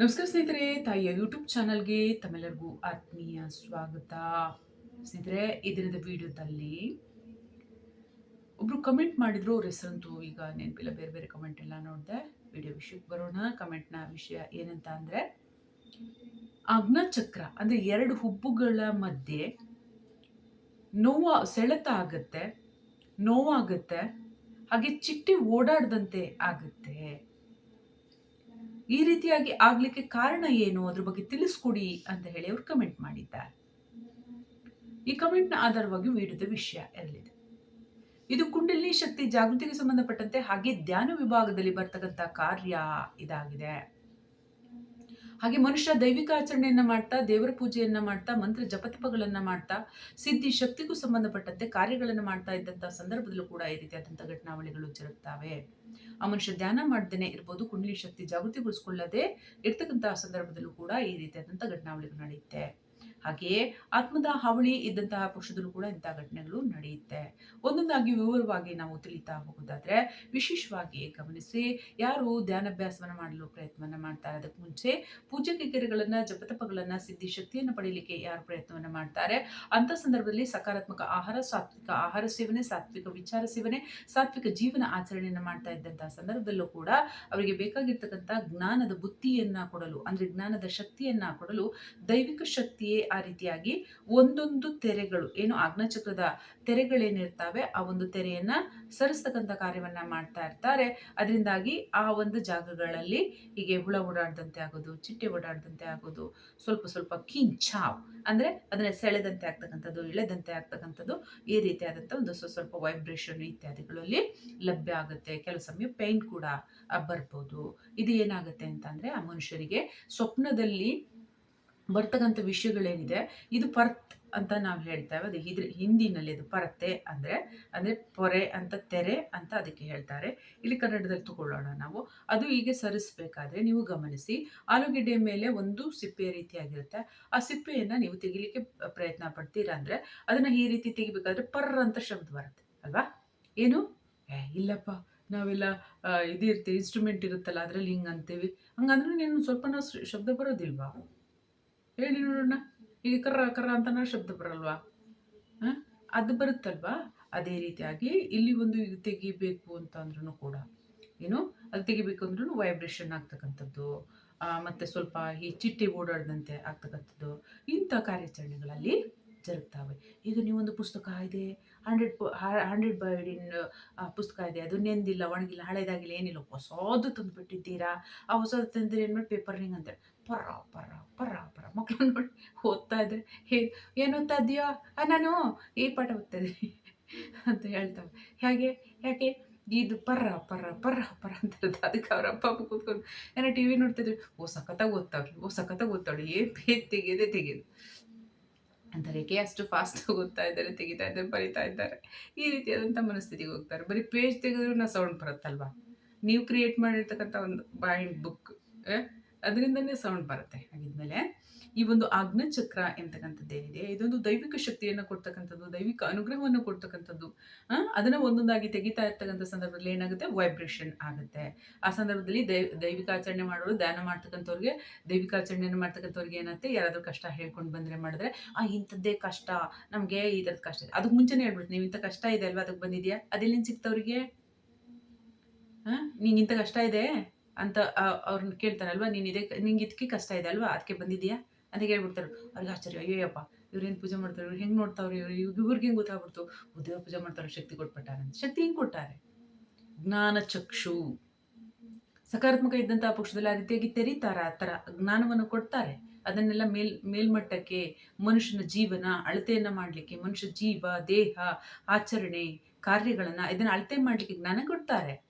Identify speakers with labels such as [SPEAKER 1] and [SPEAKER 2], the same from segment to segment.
[SPEAKER 1] ನಮಸ್ಕಾರ ಸ್ನೇಹಿತರೆ, ತಾಯಿಯ ಯೂಟ್ಯೂಬ್ ಚಾನಲ್ಗೆ ತಮ್ಮೆಲ್ಲರಿಗೂ ಆತ್ಮೀಯ ಸ್ವಾಗತ. ಸ್ನೇಹಿತರೆ, ಈ ದಿನದ ವಿಡಿಯೋದಲ್ಲಿ ಒಬ್ರು ಕಮೆಂಟ್ ಮಾಡಿದ್ರು, ಅವ್ರ ಹೆಸರಂತೂ ಈಗ ನೆನಪಿಲ್ಲ, ಬೇರೆ ಬೇರೆ ಕಮೆಂಟ್ ಎಲ್ಲ ನೋಡಿದೆ. ವಿಡಿಯೋ ವಿಷಯಕ್ಕೆ ಬರೋಣ ಕಮೆಂಟ್ನ ವಿಷಯ ಏನಂತ ಅಂದರೆ, ಅಗ್ನಚಕ್ರ ಅಂದರೆ ಎರಡು ಹುಬ್ಬುಗಳ ಮಧ್ಯೆ ನೋವು ಸೆಳೆತ ಆಗುತ್ತೆ, ನೋವಾಗುತ್ತೆ, ಹಾಗೆ ಚಿಟ್ಟಿ ಓಡಾಡದಂತೆ ಆಗುತ್ತೆ. ಈ ರೀತಿಯಾಗಿ ಆಗಲಿಕ್ಕೆ ಕಾರಣ ಏನು? ಅದ್ರ ಬಗ್ಗೆ ತಿಳಿಸ್ಕೊಡಿ ಅಂತ ಹೇಳಿ ಅವರು ಕಮೆಂಟ್ ಮಾಡಿದ್ದಾರೆ. ಈ ಕಮೆಂಟ್ನ ಆಧಾರವಾಗಿ ವಿಡಿಯೋದ ವಿಷಯ ಇರಲಿದೆ. ಇದು ಕುಂಡಲಿ ಶಕ್ತಿ ಜಾಗೃತಿಗೆ ಸಂಬಂಧಪಟ್ಟಂತೆ ಹಾಗೆ ಧ್ಯಾನ ವಿಭಾಗದಲ್ಲಿ ಬರ್ತಕ್ಕಂಥ ಕಾರ್ಯ ಇದಾಗಿದೆ. ಹಾಗೆ ಮನುಷ್ಯ ದೈವಿಕ ಆಚರಣೆಯನ್ನು ಮಾಡ್ತಾ, ದೇವರ ಪೂಜೆಯನ್ನು ಮಾಡ್ತಾ, ಮಂತ್ರ ಜಪತಪಗಳನ್ನು ಮಾಡ್ತಾ, ಸಿದ್ಧಿ ಶಕ್ತಿಗೂ ಸಂಬಂಧಪಟ್ಟಂತೆ ಕಾರ್ಯಗಳನ್ನು ಮಾಡ್ತಾ ಇದ್ದಂಥ ಸಂದರ್ಭದಲ್ಲೂ ಕೂಡ ಈ ರೀತಿಯಾದಂಥ ಘಟನಾವಳಿಗಳು ಜರುಗ್ತಾವೆ. ಆ ಮನುಷ್ಯ ಧ್ಯಾನ ಮಾಡ್ದೇನೆ ಇರ್ಬೋದು, ಕುಂಡಲಿ ಶಕ್ತಿ ಜಾಗೃತಿಗೊಳಿಸ್ಕೊಳ್ಳದೆ ಇರ್ತಕ್ಕಂತಹ ಸಂದರ್ಭದಲ್ಲೂ ಕೂಡ ಈ ರೀತಿಯಾದಂಥ ಘಟನಾವಳಿಗಳು ನಡೆಯುತ್ತೆ. ಹಾಗೆಯೇ ಆತ್ಮದ ಹಾವಳಿ ಇದ್ದಂತಹ ಪಕ್ಷದಲ್ಲೂ ಕೂಡ ಇಂತಹ ಘಟನೆಗಳು ನಡೆಯುತ್ತೆ. ಒಂದೊಂದಾಗಿ ವಿವರವಾಗಿ ನಾವು ತಿಳಿತಾ ಹೋಗೋದಾದ್ರೆ, ವಿಶೇಷವಾಗಿ ಗಮನಿಸಿ ಯಾರು ಧ್ಯಾನಾಭ್ಯಾಸವನ್ನು ಮಾಡಲು ಪ್ರಯತ್ನವನ್ನ ಮಾಡ್ತಾರೆ ಅದಕ್ಕೆ ಮುಂಚೆ ಪೂಜೆ ಕೈಕರ್ಯಗಳನ್ನ, ಜಪತಪಗಳನ್ನ, ಸಿದ್ಧಿ ಶಕ್ತಿಯನ್ನು ಪಡೆಯಲಿಕ್ಕೆ ಯಾರು ಪ್ರಯತ್ನವನ್ನ ಮಾಡ್ತಾರೆ? ಅಂತ ಸಂದರ್ಭದಲ್ಲಿ ಸಕಾರಾತ್ಮಕ ಆಹಾರ, ಸಾತ್ವಿಕ ಆಹಾರ ಸೇವನೆ, ಸಾತ್ವಿಕ ವಿಚಾರ ಸೇವನೆ, ಸಾತ್ವಿಕ ಜೀವನ ಆಚರಣೆಯನ್ನು ಮಾಡ್ತಾ ಇದ್ದಂತಹ ಸಂದರ್ಭದಲ್ಲೂ ಕೂಡ ಅವರಿಗೆ ಬೇಕಾಗಿರ್ತಕ್ಕಂಥ ಜ್ಞಾನದ ಬುತ್ತಿಯನ್ನ ಕೊಡಲು, ಅಂದ್ರೆ ಜ್ಞಾನದ ಶಕ್ತಿಯನ್ನ ಕೊಡಲು ದೈವಿಕ ಶಕ್ತಿಯೇ ಆ ರೀತಿಯಾಗಿ ಒಂದೊಂದು ತೆರೆಗಳು, ಏನು ಆಗ್ನಚಕ್ರದ ತೆರೆಗಳೇನಿರ್ತಾವೆ, ಆ ಒಂದು ತೆರೆಯನ್ನ ಸರಿಸ್ತಕ್ಕಂಥ ಕಾರ್ಯವನ್ನ ಮಾಡ್ತಾ ಇರ್ತಾರೆ. ಅದರಿಂದಾಗಿ ಆ ಒಂದು ಜಾಗಗಳಲ್ಲಿ ಹೀಗೆ ಹುಳ ಓಡಾಡದಂತೆ ಆಗೋದು, ಚಿಟ್ಟೆ ಓಡಾಡದಂತೆ ಆಗೋದು, ಸ್ವಲ್ಪ ಸ್ವಲ್ಪ ಕಿಂಚಾವ್ ಅಂದ್ರೆ ಅದನ್ನ ಸೆಳೆದಂತೆ ಆಗ್ತಕ್ಕಂಥದ್ದು, ಇಳೆದಂತೆ ಆಗ್ತಕ್ಕಂಥದ್ದು ಈ ರೀತಿಯಾದಂಥ ಒಂದು ಸ್ವಲ್ಪ ವೈಬ್ರೇಷನ್ ಇತ್ಯಾದಿಗಳಲ್ಲಿ ಲಭ್ಯ ಆಗುತ್ತೆ. ಕೆಲವು ಸಮಯ ಪೈನ್ ಕೂಡ ಬರ್ಬೋದು. ಇದು ಏನಾಗುತ್ತೆ ಅಂತಂದ್ರೆ ಆ ಮನುಷ್ಯರಿಗೆ ಸ್ವಪ್ನದಲ್ಲಿ ಬರ್ತಕ್ಕಂಥ ವಿಷಯಗಳೇನಿದೆ, ಇದು ಪರ್ತ್ ಅಂತ ನಾವು ಹೇಳ್ತೇವೆ. ಅದು ಇದ್ರ ಹಿಂದಿನಲ್ಲಿ ಅದು ಪರತೆ ಅಂದರೆ ಅಂದರೆ ಪೊರೆ ಅಂತ ತೆರೆ ಅಂತ ಅದಕ್ಕೆ ಹೇಳ್ತಾರೆ. ಇಲ್ಲಿ ಕನ್ನಡದಲ್ಲಿ ತಗೊಳ್ಳೋಣ ನಾವು. ಅದು ಹೀಗೆ ಸರಿಸಬೇಕಾದ್ರೆ ನೀವು ಗಮನಿಸಿ ಆಲೂಗೆಡ್ಡೆಯ ಮೇಲೆ ಒಂದು ಸಿಪ್ಪೆ ರೀತಿಯಾಗಿರುತ್ತೆ. ಆ ಸಿಪ್ಪೆಯನ್ನು ನೀವು ತೆಗಿಲಿಕ್ಕೆ ಪ್ರಯತ್ನ ಪಡ್ತೀರಾ ಅಂದರೆ, ಅದನ್ನು ಈ ರೀತಿ ತೆಗಿಬೇಕಾದ್ರೆ ಪರ್ರ ಅಂತ ಶಬ್ದ ಬರುತ್ತೆ, ಅಲ್ವಾ? ಏನು? ಏ, ಇಲ್ಲಪ್ಪ, ನಾವೆಲ್ಲ ಇದು ಇನ್ಸ್ಟ್ರೂಮೆಂಟ್ ಇರುತ್ತಲ್ಲ, ಅದರಲ್ಲಿ ಹಿಂಗೆ ಅಂತೀವಿ ಹಂಗಂದ್ರೆ ನೀನು ಸ್ವಲ್ಪ ಶಬ್ದ ಬರೋದಿಲ್ವಾ? ಹೇಳಿ ನೋಡೋಣ. ಈಗ ಕರ್ರ ಕರ್ರ ಅಂತ ಶಬ್ದ ಬರಲ್ವಾ? ಅದು ಬರುತ್ತಲ್ವಾ? ಅದೇ ರೀತಿಯಾಗಿ ಇಲ್ಲಿ ಒಂದು ಇದು ತೆಗಿಬೇಕು ಅಂತ ಅಂದ್ರೂ ಕೂಡ. ಏನು? ಅದು ತೆಗಿಬೇಕು ಅಂದ್ರೂ ವೈಬ್ರೇಷನ್ ಆಗ್ತಕ್ಕಂಥದ್ದು. ಮತ್ತು ಸ್ವಲ್ಪ ಈ ಚಿಟ್ಟೆ ಓಡಾಡದಂತೆ ಆಗ್ತಕ್ಕಂಥದ್ದು. ಇಂಥ ಕಾರ್ಯಾಚರಣೆಗಳಲ್ಲಿ ಜರುಗ್ತಾವೆ. ಈಗ ನೀವೊಂದು ಪುಸ್ತಕ ಇದೆ. ಹಂಡ್ರೆಡ್ ಹಂಡ್ರೆಡ್ ಬರ್ಡಿನ್ ಪುಸ್ತಕ ಇದೆ. ಅದು ನೆಂದಿಲ್ಲ, ಒಣಗಿಲ್ಲ, ಹಳೇದಾಗಿಲ್ಲ, ಏನಿಲ್ಲ. ಹೊಸದು ತಂದುಬಿಟ್ಟಿದ್ದೀರಾ? ಆ ಹೊಸದು ತಂದ್ರೆ ಏನು ಮಾಡಿ ಪೇಪರ್ನಿಂಗ್ ಅಂತಾರೆ. ಪರ ಪರ ಪರ ಪರ. ಮಕ್ಕಳು ನೋಡಿ ಓದ್ತಾ ಇದ್ರೆ ಹೇ ಏನು ಓದ್ತಾ ಇದೆಯೋ ನಾನು ಈ ಪಾಠ ಓದ್ತಾ ಅಂತ ಹೇಳ್ತಾವೆ ಹೇಗೆ, ಯಾಕೆ? ಇದು ಪರ ಪರ ಪರ ಪರ ಅಂತ ಅದಕ್ಕೆ ಅವ್ರ ಅಪ್ಪ ಅಪ್ಪ ಕೂತ್ಕೊಂಡು, ಏನೋ ಟಿ ವಿ ನೋಡ್ತಿದ್ರು ಓ, ಸಖತ್ತಾಗಿ ಓದ್ತಾವ್ರಿ ಓ, ಸಖತ್ತಾಗಿ ಓದ್ತಾವಳಿ, ಏನು ಬೇಗ ತೆಗೆಯೋದೇ ತೆಗೆಯೋದು. ಅಂತಾರೆ ರೇಖೆ ಅಷ್ಟು ಫಾಸ್ಟ್ ಓದ್ತಾ ಇದ್ದಾರೆ, ತೆಗಿತಾ ಇದ್ದಾರೆ, ಬರಿತಾ ಇದ್ದಾರೆ. ಈ ರೀತಿಯಾದಂಥ ಮನಸ್ಥಿತಿಗೆ ಹೋಗ್ತಾರೆ. ಬರೀ ಪೇಜ್ ತೆಗೆದ್ರು ನಾ ಸೌಂಡ್ ಬರುತ್ತಲ್ವಾ? ನೀವು ಕ್ರಿಯೇಟ್ ಮಾಡಿರ್ತಕ್ಕಂಥ ಒಂದು ಬಾಯಿಂಡ್ ಬುಕ್ ಅದರಿಂದನೇ ಸೌಂಡ್ ಬರುತ್ತೆ. ಹಾಗಿದ್ಮೇಲೆ ಈ ಒಂದು ಚಕ್ರ ಎಂತಕ್ಕಂಥದ್ದು ಏನಿದೆ ಇದೊಂದು ದೈವಿಕ ಶಕ್ತಿಯನ್ನು ಕೊಡ್ತಕ್ಕಂಥದ್ದು, ದೈವಿಕ ಅನುಗ್ರಹವನ್ನು ಕೊಡ್ತಕ್ಕಂಥದ್ದು ಅದನ್ನು ಒಂದೊಂದಾಗಿ ತೆಗಿತಾ ಇರ್ತಕ್ಕಂಥ ಸಂದರ್ಭದಲ್ಲಿ ಏನಾಗುತ್ತೆ? ವೈಬ್ರೇಷನ್ ಆಗುತ್ತೆ. ಆ ಸಂದರ್ಭದಲ್ಲಿ ದೈ, ದೈವಿಕ ಆಚರಣೆ ಮಾಡೋರು, ಧ್ಯಾನ ಮಾಡ್ತಕ್ಕಂಥವ್ರಿಗೆ, ದೈವಿಕ ಆಚರಣೆಯನ್ನು ಮಾಡ್ತಕ್ಕಂಥವ್ರಿಗೆ ಏನಾಗುತ್ತೆ? ಯಾರಾದರೂ ಕಷ್ಟ ಹೇಳ್ಕೊಂಡು ಬಂದರೆ ಮಾಡಿದ್ರೆ, ಆ, ಇಂಥದ್ದೇ ಕಷ್ಟ, ನಮಗೆ ಈ ಥರದ ಕಷ್ಟ ಇದೆ. ಅದಕ್ಕೆ ಮುಂಚೆನೇ ಹೇಳ್ಬಿಡ್ತು ನೀವು ಇಂಥ ಕಷ್ಟ ಇದೆ ಅಲ್ವಾ? ಅದಕ್ಕೆ ಬಂದಿದೆಯಾ? ಅದೆಲ್ಲಿಂದ ಸಿಗ್ತವ್ರಿಗೆ ಹಾಂ ನಿಂಗೆ ಇಂಥ ಕಷ್ಟ ಇದೆ? ಅಂತ ಅವ್ರನ್ನ ಕೇಳ್ತಾರಲ್ವಾ, ನೀನು ಇದೇ, ನಿಂಗೆ ಇದಕ್ಕೆ ಕಷ್ಟ ಇದೆ ಅಲ್ವಾ? ಅದಕ್ಕೆ ಬಂದಿದೆಯಾ? ಅಂತ ಹೇಳ್ಬಿಡ್ತಾರೆ. ಅವ್ರಿಗೆ ಆಶ್ಚರ್ಯ. ಅಯ್ಯಪ್ಪ ಇವ್ರೇನು ಪೂಜೆ ಮಾಡ್ತಾರೆ? ಇವ್ರು ಹೆಂಗೆ ನೋಡ್ತಾವ್ರಿ? ಇವ್ರು ಇವ್ರಿಗೆ ಹೆಂಗೆ ಗೊತ್ತಾಗ್ಬಿಡ್ತು? ದೇವ್ರ ಪೂಜೆ ಮಾಡ್ತಾರೆ, ಶಕ್ತಿ ಕೊಟ್ಬಿಟ್ಟಾರೆ ಅಂತ. ಶಕ್ತಿ ಹೆಂಗೆ ಕೊಟ್ಟಾರೆ? ಜ್ಞಾನ ಚಕ್ಷು. ಸಕಾರಾತ್ಮಕ ಇದ್ದಂತಹ ಪಕ್ಷದಲ್ಲಿ ಆ ರೀತಿಯಾಗಿ ತೆರೀತಾರೆ? ಆ ಥರ ಜ್ಞಾನವನ್ನು ಕೊಡ್ತಾರೆ. ಅದನ್ನೆಲ್ಲ ಮೇಲ್, ಮೇಲ್ಮಟ್ಟಕ್ಕೆ, ಮನುಷ್ಯನ ಜೀವನ, ಅಳತೆಯನ್ನು ಮಾಡಲಿಕ್ಕೆ, ಮನುಷ್ಯ ಜೀವ, ದೇಹ, ಆಚರಣೆ, ಕಾರ್ಯಗಳನ್ನು, ಇದನ್ನು ಅಳತೆ ಮಾಡಲಿಕ್ಕೆ ಜ್ಞಾನ ಕೊಡ್ತಾರೆ.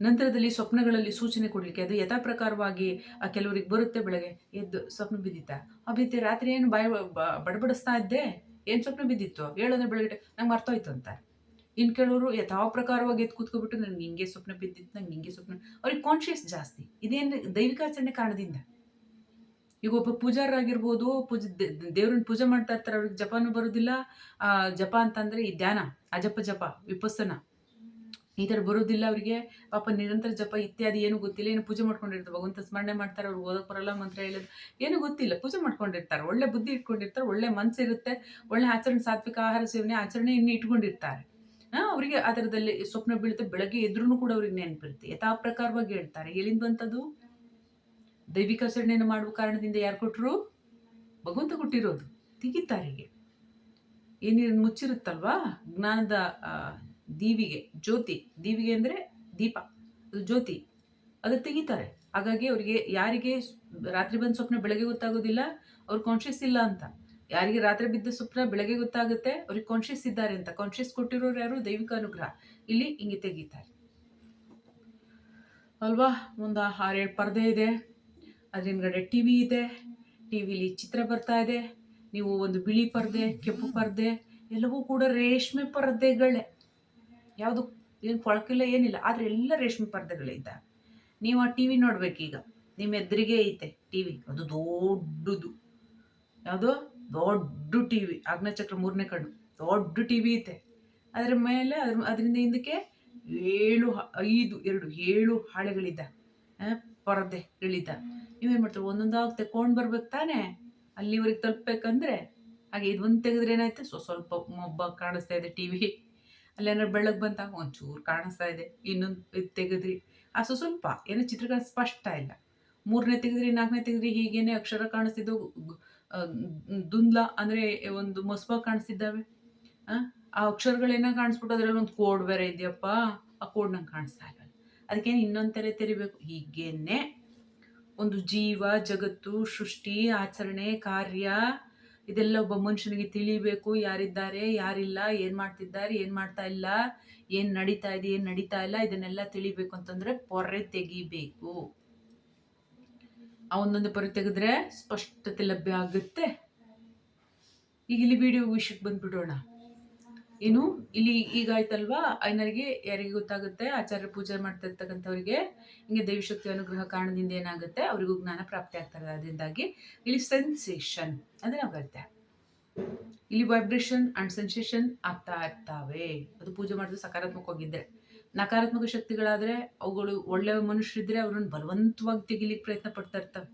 [SPEAKER 1] ನಂತರದಲ್ಲಿ ಸ್ವಪ್ನಗಳಲ್ಲಿ ಸೂಚನೆ ಕೊಡಲಿಕ್ಕೆ ಅದು ಯಥಾ ಪ್ರಕಾರವಾಗಿ ಆ, ಕೆಲವರಿಗೆ ಬರುತ್ತೆ ಬೆಳಗ್ಗೆ. ಎದ್ದು ಸ್ವಪ್ನ ಬಿದ್ದಿತ್ತ? ಆ ಬಿದ್ದೆ ರಾತ್ರಿ ಏನು ಬಾಯ್ ಬಡಬಡಿಸ್ತಾ ಇದ್ದೆ? ಏನು ಸ್ವಪ್ನ ಬಿದ್ದಿತ್ತು? ಹೇಳೋದ್ರೆ ಬೆಳಗ್ಗೆ ನಂಗೆ ಅರ್ಥೋಯ್ತು ಅಂತ. ಇನ್ನು ಕೆಲವರು ಯಥಾವ ಪ್ರಕಾರವಾಗಿ ಎದ್ದು ಕೂತ್ಕೊಬಿಟ್ಟು ನನಗೆ ಹಿಂಗೆ ಸ್ವಪ್ನ ಬಿದ್ದಿತ್ತು, ನಂಗೆ ಹಿಂಗೆ ಸ್ವಪ್ನ, ಅವ್ರಿಗೆ ಕಾನ್ಷಿಯಸ್ ಜಾಸ್ತಿ. ಇದೇನು ದೈವಿಕಾಚರಣೆ ಕಾರಣದಿಂದ? ಈಗ ಒಬ್ಬ ಪೂಜಾರಾಗಿರ್ಬೋದು ಪೂಜೆ ದೇವ್ರನ್ನ ಪೂಜೆ ಮಾಡ್ತಾ ಇರ್ತಾರೆ, ಅವ್ರಿಗೆ ಜಪನೂ ಬರೋದಿಲ್ಲ. ಜಪ ಅಂತಂದರೆ ಈ ಧ್ಯಾನ, ಅಜಪ ಜಪ, ವಿಪಸ್ಸನ. ಈ ಥರ ಬರೋದಿಲ್ಲ ಅವರಿಗೆ. ಪಾಪ ನಿರಂತರ ಜಪ ಇತ್ಯಾದಿ ಏನು ಗೊತ್ತಿಲ್ಲ. ಏನು ಪೂಜೆ ಮಾಡ್ಕೊಂಡಿರ್ತಾರೆ. ಭಗವಂತ ಸ್ಮರಣೆ ಮಾಡ್ತಾರೆ. ಅವ್ರು ಓದೋಕೆ ಬರಲ್ಲ ಮಂತ್ರ ಹೇಳೋದು. ಏನು ಗೊತ್ತಿಲ್ಲ. ಪೂಜೆ ಮಾಡ್ಕೊಂಡಿರ್ತಾರೆ. ಒಳ್ಳೆ ಬುದ್ಧಿ ಇಟ್ಕೊಂಡಿರ್ತಾರೆ. ಒಳ್ಳೆ ಮನಸ್ಸಿರುತ್ತೆ ಒಳ್ಳೆ ಆಚರಣೆ, ಸಾತ್ವಿಕ ಆಹಾರ ಸೇವನೆ, ಆಚರಣೆ ಇನ್ನು ಇಟ್ಕೊಂಡಿರ್ತಾರೆ. ಅವರಿಗೆ ಆ ಥರದಲ್ಲಿ ಸ್ವಪ್ನ ಬೀಳುತ್ತೆ. ಬೆಳಗ್ಗೆ ಎದ್ರೂ ಕೂಡ ಅವ್ರಿಗೆ ನೆನಪಿರುತ್ತೆ. ಯಥಾ ಪ್ರಕಾರವಾಗಿ ಹೇಳ್ತಾರೆ. ಎಲ್ಲಿಂದ ಬಂತದು? ದೈವಿಕ ಆಚರಣೆಯನ್ನು ಮಾಡುವ ಕಾರಣದಿಂದ ಯಾರು ಕೊಟ್ಟರು ಭಗವಂತ ಕೊಟ್ಟಿರೋದು. ತೆಗಿತಾರಿಗೆ ಏನೇನು ಮುಚ್ಚಿರುತ್ತಲ್ವಾ? ಜ್ಞಾನದ ದೀವಿಗೆ, ಜ್ಯೋತಿ. ದೀವಿಗೆ ಅಂದರೆ ದೀಪ. ಜ್ಯೋತಿ. ಅದು ತೆಗಿತಾರೆ. ಹಾಗಾಗಿ ಅವರಿಗೆ ಯಾರಿಗೆ ರಾತ್ರಿ ಬಂದ ಸ್ವಪ್ನ ಬೆಳಗ್ಗೆ ಗೊತ್ತಾಗೋದಿಲ್ಲ, ಅವ್ರು ಕಾನ್ಷಿಯಸ್ ಇಲ್ಲ ಅಂತ. ಯಾರಿಗೆ ರಾತ್ರಿ ಬಿದ್ದ ಸ್ವಪ್ನ ಬೆಳಗ್ಗೆ ಗೊತ್ತಾಗುತ್ತೆ, ಅವ್ರಿಗೆ ಕಾನ್ಷಿಯಸ್ ಇದ್ದಾರೆ ಅಂತ. ಕಾನ್ಷಿಯಸ್ ಕೊಟ್ಟಿರೋರು ಯಾರು? ದೈವಿಕ ಅನುಗ್ರಹ. ಇಲ್ಲಿ ಹಿಂಗೆ ತೆಗಿತಾರೆ. ಅಲ್ವಾ? ಒಂದು ಆರೇಳು ಪರ್ದೆ ಇದೆ. ಅದ್ರ ಹಿಂದ್ಗಡೆ ಟಿ ವಿ ಇದೆ. ಟಿ ವಿಲಿ ಚಿತ್ರ ಬರ್ತಾ ಇದೆ. ನೀವು ಒಂದು ಬಿಳಿ ಪರದೆ, ಕೆಂಪು ಪರದೆ, ಎಲ್ಲವೂ ಕೂಡ ರೇಷ್ಮೆ ಪರ್ದೆಗಳೇ. ಯಾವುದು ಏನು ಕೊಳಕಿಲ್ಲ ಏನಿಲ್ಲ, ಆದರೆ ಎಲ್ಲ ರೇಷ್ಮೆ ಪರ್ದೆಗಳಿದ್ದ ನೀವು ಆ ಟಿ ವಿ ನೋಡಬೇಕೀಗ, ನಿಮ್ಮ ಎದುರಿಗೆ ಐತೆ ಟಿ ವಿ ಅದು ದೊಡ್ಡದು. ಯಾವುದು? ದೊಡ್ಡ ಟಿ ವಿ ಆಗ್ನಚಕ್ರ ಮೂರನೇ ಕಣ್ಣು. ದೊಡ್ಡ ಟಿ ವಿ ಐತೆ. ಅದರ ಮೇಲೆ, ಅದ್ರ ಅದರಿಂದ ಹಿಂದಕ್ಕೆ ಏಳು ಐದು, ಎರಡು, ಏಳು ಹಾಳೆಗಳಿದ್ದ ಪರದೆಗಳಿದ್ದ ನೀವೇನು ಮಾಡ್ತೀವಿ ಒಂದೊಂದಾಗಿ ತೆಕೊಂಡು ಬರ್ಬೇಕು ತಾನೇ? ಅಲ್ಲಿವರೆಗೆ ತಲುಪಬೇಕಂದ್ರೆ, ಹಾಗೆ ಇದು ಒಂದು ತೆಗೆದ್ರೆ ಏನಾಯ್ತು? ಸ್ವಲ್ಪ ಮೊಬ್ಬ ಕಾಣಿಸ್ತಾ ಇದೆ ಟಿ ವಿ ಅಲ್ಲೇನಾದ್ರು ಬೆಳಗ್ಗೆ ಬಂದಾಗ ಒಂಚೂರು ಕಾಣಿಸ್ತಾ ಇದೆ, ಇನ್ನೊಂದು ಇದು ತೆಗೆದ್ರಿ. ಅಸು ಸ್ವಲ್ಪ, ಏನೋ ಚಿತ್ರಗಳು ಸ್ಪಷ್ಟ ಇಲ್ಲ. ಮೂರನೇ ತೆಗೆದ್ರಿ, ನಾಲ್ಕನೇ ತೆಗೆದ್ರಿ, ಹೀಗೇನೆ ಅಕ್ಷರ ಕಾಣಿಸ್ತಿದ್ದು ದುಂದ್ಲ ಅಂದರೆ ಒಂದು ಮೊಸಬಾಗಿ ಕಾಣಿಸ್ತಿದ್ದಾವೆ. ಆ ಅಕ್ಷರಗಳೇನ ಅಕ್ಷರಗಳೇನೋ ಕಾಣಿಸ್ಬಿಟ್ಟು ಅದರಲ್ಲಿ ಒಂದು ಕೋಡ್ ಬೇರೆ ಇದೆಯಪ್ಪ, ಆ ಕೋಡ್ ನಂಗೆ ಕಾಣಿಸ್ತಾ ಇಲ್ಲ ಅದಕ್ಕೇನು ಇನ್ನೊಂದು ತೆರೆ ತೆರಿಬೇಕು? ಹೀಗೇನೆ ಒಂದು ಜೀವ, ಜಗತ್ತು, ಸೃಷ್ಟಿ, ಆಚರಣೆ, ಕಾರ್ಯ ಇದೆಲ್ಲ ಒಬ್ಬ ಮನುಷ್ಯನಿಗೆ ತಿಳಿಬೇಕು, ಯಾರಿದ್ದಾರೆ, ಯಾರಿಲ್ಲ, ಏನು ಮಾಡ್ತಿದ್ದಾರೆ, ಏನು ಮಾಡ್ತಾ ಇಲ್ಲ, ಏನು ನಡೀತಾ ಇದೆ, ಏನು ನಡೀತಾ ಇಲ್ಲ, ಇದನ್ನೆಲ್ಲ ತಿಳಿಬೇಕು ಅಂತಂದ್ರೆ ಪೊರೆ ತೆಗಿಬೇಕು. ಆ ಒಂದೊಂದು ಪೊರೆ ತೆಗೆದ್ರೆ ಸ್ಪಷ್ಟತೆ ಲಭ್ಯ ಆಗುತ್ತೆ. ಈಗ ಇಲ್ಲಿ ವಿಡಿಯೋ ವಿಷಯಕ್ಕೆ ಬಂದ್ಬಿಡೋಣ. ಏನು? ಇಲ್ಲಿ ಈಗ ಆಯ್ತಲ್ವಾ? ಐನರಿಗೆ ಯಾರಿಗೆ ಗೊತ್ತಾಗುತ್ತೆ? ಆಚಾರ್ಯ ಪೂಜೆ ಮಾಡ್ತಾ ಇರ್ತಕ್ಕಂಥವ್ರಿಗೆ ಹಿಂಗೆ ದೈವಶಕ್ತಿ ಅನುಗ್ರಹ ಕಾರಣದಿಂದ ಏನಾಗುತ್ತೆ? ಅವರಿಗೂ ಜ್ಞಾನ ಪ್ರಾಪ್ತಿ ಆಗ್ತಾರೆ ಅದರಿಂದಾಗಿ ಇಲ್ಲಿ ಸೆನ್ಸೇಷನ್ ಅಂದ್ರೆ ಬರುತ್ತೆ. ಇಲ್ಲಿ ವೈಬ್ರೇಷನ್ ಅಂಡ್ ಸೆನ್ಸೇಷನ್ ಆಗ್ತಾ ಇರ್ತಾವೆ. ಅದು ಪೂಜೆ ಮಾಡಿದ್ರೆ ಸಕಾರಾತ್ಮಕವಾಗಿದ್ದರೆ ನಕಾರಾತ್ಮಕ ಶಕ್ತಿಗಳಾದರೆ ಅವುಗಳು ಒಳ್ಳೆಯ ಮನುಷ್ಯರಿದ್ದರೆ ಅವ್ರನ್ನ ಬಲವಂತವಾಗಿ ತೆಗಿಲಿಕ್ಕೆ ಪ್ರಯತ್ನ ಪಡ್ತಾ ಇರ್ತವೆ.